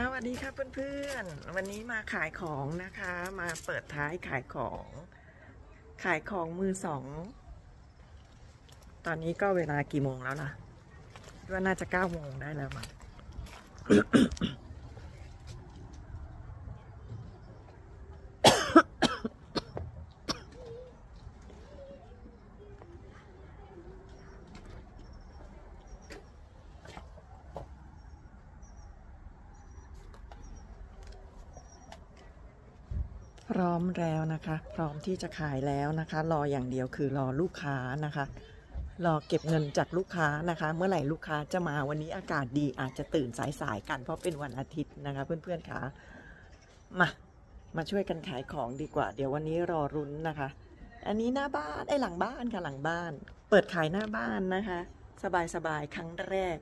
สวัสดีค่ะเพื่อนๆ วันนี้มาขายของนะคะ มาเปิดท้ายขายของ ขายของมือสอง ตอนนี้ก็เวลากี่โมงแล้วล่ะว่าน่าจะเก้าโมงได้แล้วมั้ง พร้อมแล้วนะคะ พร้อมที่จะขายแล้วนะคะ รออย่างเดียวคือรอลูกค้านะคะ รอเก็บเงินจากลูกค้านะคะ เมื่อไหร่ลูกค้าจะมาวันนี้อากาศดีอาจจะตื่นสายๆกันเพราะเป็นวันอาทิตย์นะคะ เพื่อนๆค่ะมามาช่วยกันขายของดีกว่า เดี๋ยววันนี้รอรุ้นนะคะ อันนี้หน้าบ้านไอ้หลังบ้านค่ะหลังบ้าน เปิดขายหน้าบ้านนะคะ สบายๆครั้งแรก